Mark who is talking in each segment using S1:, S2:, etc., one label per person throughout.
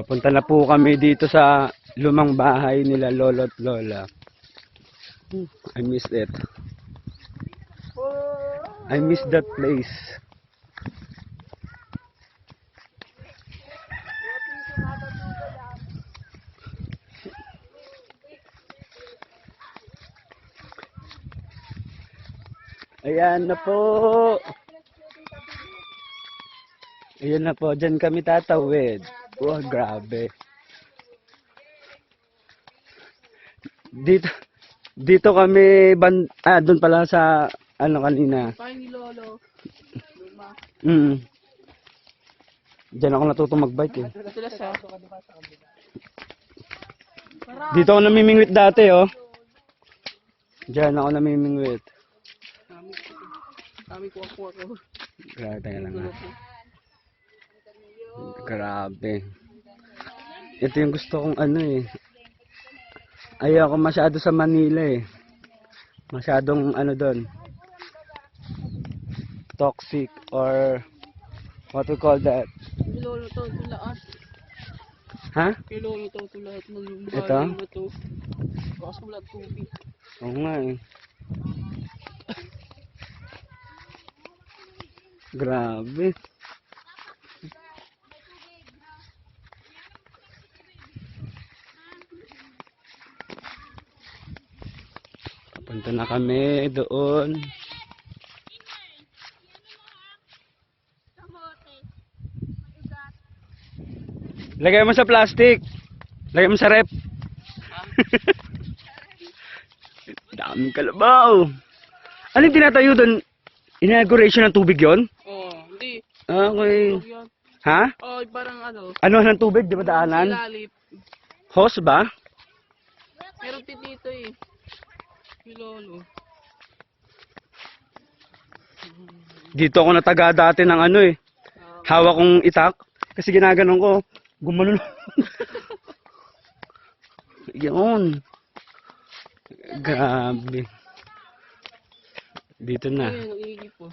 S1: Papunta na po kami dito sa lumang bahay nila lolo at lola. I miss it. I miss that place. Ayan na po. Ayan na po. Diyan kami tatawid. Wow, grabe. Dito, dito kami, ban, ah, doon pala sa, ano kanina.
S2: Pahay ni Lolo. Luma.
S1: Mm. Diyan ako natutong magbike eh. Dito ako namimingwit dati oh. Diyan ako namimingwit.
S2: Kami, kuha-kuha ko.
S1: Grabe, teka lang ah. Grabe. Ito yung gusto kong ano eh. Ayoko masyado sa Manila eh. Masyadong ano doon. Toxic or what we call that.
S2: Kay Lolo to, ito lahat.
S1: Ha?
S2: Kay Lolo to, ito lahat ng
S1: Ito?
S2: bahay na to. Bakas wala tubig.
S1: Oo nga eh. Grabe. Papunta na kami doon. Lagay mo sa plastic. Lagay mo sa rep. Daming kalabaw. Ano yung tinatayo doon? Inauguration ng tubig yon?
S2: Oh, hindi.
S1: Ah, Okay. Ha?
S2: Oh, parang ano.
S1: Ano ng tubig? Di ba daanan? Hose ba?
S2: Meron dito eh. Kay Lolo.
S1: Dito ako nataga dati ng ano eh. Hawak kong itak. Kasi ginaganon ko. Gumanon. Yun. Grabe. Dito na.
S2: Ayun, nag-iigip po.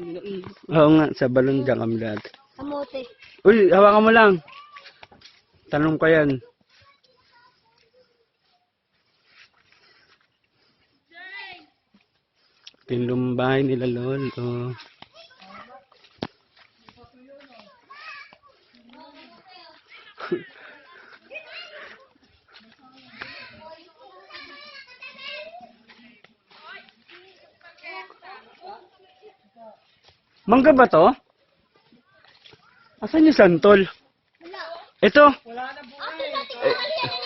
S2: Nag-iigip.
S1: Oo nga, sa balon dyan kami dati.
S2: Kamote.
S1: Uy, hawakan mo lang. Tanong ko yan. Tinlumbay nila lolo. Mangga ba to? Asan yung santol? Ito.
S2: Wala na buhay.
S1: Eh,